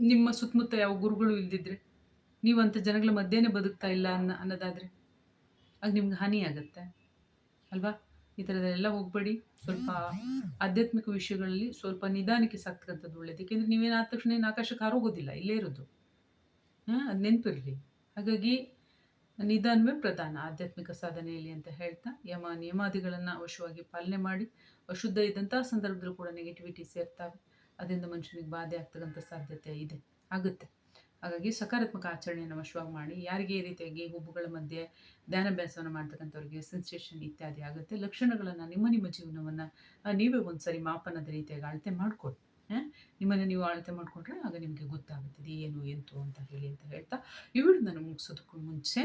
[SPEAKER 1] ನಿಮ್ಮ ಸುತ್ತಮುತ್ತ ಯಾವ ಗುರುಗಳು ಇಲ್ದಿದ್ರೆ. ನೀವಂಥ ಜನಗಳ ಮಧ್ಯೆನೇ ಬದುಕ್ತಾ ಇಲ್ಲ ಅನ್ನೋ ಅನ್ನೋದಾದರೆ. ಆಗ ನಿಮ್ಗೆ ಹಾನಿ ಆಗುತ್ತೆ. ಅಲ್ವಾ? ಈ ಥರದ್ದೆಲ್ಲ ಹೋಗಬೇಡಿ. ಸ್ವಲ್ಪ ಆಧ್ಯಾತ್ಮಿಕ ವಿಷಯಗಳಲ್ಲಿ ಸ್ವಲ್ಪ ನಿಧಾನಕ್ಕೆ ಸಾಕ್ತಕ್ಕಂಥದ್ದು ಒಳ್ಳೇದು. ಏಕೆಂದರೆ ನೀವೇನು ಆದ ತಕ್ಷಣ ಏನು ಆಕಾಶಕ್ಕೆ ಹಾರೋಗೋದಿಲ್ಲ, ಇಲ್ಲೇ ಇರೋದು. ಹಾಂ, ಅದು ನೆನಪಿರಲಿ. ಹಾಗಾಗಿ ನಿಧಾನವೇ ಪ್ರಧಾನ ಆಧ್ಯಾತ್ಮಿಕ ಸಾಧನೆಯಲ್ಲಿ ಅಂತ ಹೇಳ್ತಾ, ಯಮ ನಿಯಮಾದಿಗಳನ್ನು ಅವಶ್ಯವಾಗಿ ಪಾಲನೆ ಮಾಡಿ, ಅಶುದ್ಧ ಇದ್ದಂಥ ಸಂದರ್ಭದಲ್ಲೂ ಕೂಡ ನೆಗೆಟಿವಿಟಿ ಸೇರ್ತಾವೆ. ಅದರಿಂದ ಮನುಷ್ಯನಿಗೆ ಬಾಧೆ ಆಗ್ತಕ್ಕಂಥ ಸಾಧ್ಯತೆ ಇದೆ. ಆಗುತ್ತೆ. ಹಾಗಾಗಿ ಸಕಾರಾತ್ಮಕ ಆಚರಣೆಯನ್ನು ವಶವಾಗಿ ಮಾಡಿ, ಯಾರಿಗೆ ಈ ರೀತಿಯಾಗಿ ಹುಬ್ಬುಗಳ ಮಧ್ಯೆ ಧ್ಯಾನಾಭ್ಯಾಸವನ್ನು ಮಾಡ್ತಕ್ಕಂಥವ್ರಿಗೆ ಸೆನ್ಸೇಷನ್ ಇತ್ಯಾದಿ ಆಗುತ್ತೆ, ಲಕ್ಷಣಗಳನ್ನು ನಿಮ್ಮ ನಿಮ್ಮ ಜೀವನವನ್ನು ನೀವೇ ಒಂದು ಸರಿ ಮಾಪನದ ರೀತಿಯಾಗಿ ಅಳತೆ ಮಾಡಿಕೊಡಿ ನಿಮ್ಮನ್ನು ನೀವು ಅಳತೆ ಮಾಡಿಕೊಂಡ್ರೆ ಆಗ ನಿಮಗೆ ಗೊತ್ತಾಗುತ್ತೆ ಇದು ಏನು, ಎಂತು ಅಂತ ಹೇಳಿ ಅಂತ ಹೇಳ್ತಾ ಈ ನಾನು ಮುಗಿಸೋದಕ್ಕೂ ಮುಂಚೆ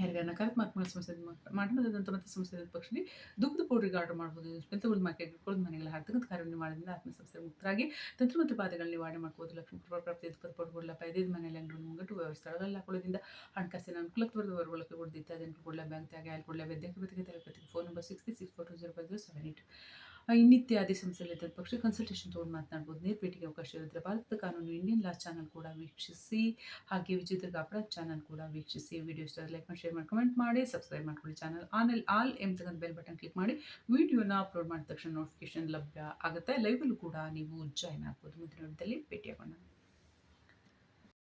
[SPEAKER 1] ಯಾರಿಗಾರ ನಕಾರಾತ್ಮಕ ಸಮಸ್ಯೆ ಮಾಡಿದಂಥ ಮತ್ತೆ ಸಮಸ್ಯೆ ಪಕ್ಷದಲ್ಲಿ ದುಗ್ಧ ಪೌಡ್ರಿಗೆ ಆರ್ಡರ್ ಮಾಡ್ಬೋದು. ಒಂದು ಮಾರ್ಕೆಟ್ ಕೊಡೋದು ಮನೆಗಳ ಹರ್ತಕ್ಕಂಥ ಕಾರ್ಯವನ್ನು ಆತ್ಮ ಸಂಸ್ಕಾರ ಮುಕ್ತರಾಗಿ ತಂತ್ರ ಮತ್ತು ಪಾದಗಳಲ್ಲಿ ನಿವಾರಣೆ ಮಾಡ್ಬೋದು. ಲಕ್ಷ್ಮೀ ಕೃಪಾ ಪ್ರಾಪ್ತಿ ಪಡ್ಕೊಳ್ಳ ಪೈದೈದು ಮನೆಯಲ್ಲಿ ಅಂಗಡಿ ಮುಂಗಟ್ಟು ವ್ಯವಸ್ಥೆಗಳಲ್ಲಿ ಹಾಕೊಳ್ಳೋದ್ರಿಂದ ಹಣಕಾಸಿನ ಅನುಕೂಲಕ್ಕೆ ಬರೆದು ಕೊಡ್ದಿತ್ತು. ಅದನ್ನು ಕೊಡಲ ಬ್ಯಾಂಕ್ ತ್ಯಾಗ. ಆಯ್ಕೆ ಕೊಡಲ ತರಬೇತಿಗೆ phone number six six four two zero five zero seven eight ಇನ್ನಿತ್ಯಾದಿ ಸಂಸ್ಥೆಗಳಿದ್ದ ಪಕ್ಷ ಕನ್ಸಲ್ಟೇಷನ್ ತೊಗೊಂಡು ಮಾತನಾಡ್ಬೋದು. ನೇರ ಭೇಟಿಗೆ ಅವಕಾಶ ಇರುತ್ತೆ ಭಾರತ ಕಾನೂನು ಇಂಡಿಯನ್ ಲಾ ಚಾನಲ್ ಕೂಡ ವೀಕ್ಷಿಸಿ, ಹಾಗೆ ವಿಜೇತ ಅಪರಾಧ ಚಾನಲ್ ಕೂಡ ವೀಕ್ಷಿಸಿ ವಿಡಿಯೋ ಇಷ್ಟ ಲೈಕ್ ಮಾಡಿ ಶೇರ್ ಮಾಡಿ ಕಮೆಂಟ್ ಮಾಡಿ ಸಬ್ಸ್ಕ್ರೈಬ್ ಮಾಡ್ಕೊಳ್ಳಿ ಚಾನಲ್ ಆನಲ್ಲಿ ಆಲ್ ಎಂತಕ್ಕಂಥ ಬೆಲ್ ಬಟನ್ ಕ್ಲಿಕ್ ಮಾಡಿ ವಿಡಿಯೋನ ಅಪ್ಲೋಡ್ ಮಾಡಿದ ತಕ್ಷಣ ನೋಟಿಫಿಕೇಶನ್ ಲಭ್ಯ ಆಗುತ್ತೆ. ಲೈವಲ್ಲೂ ಕೂಡ ನೀವು ಜಾಯ್ನ್ ಆಗ್ಬೋದು. ಮುಂದಿನ ಭೇಟಿಯಾಗೋಣ.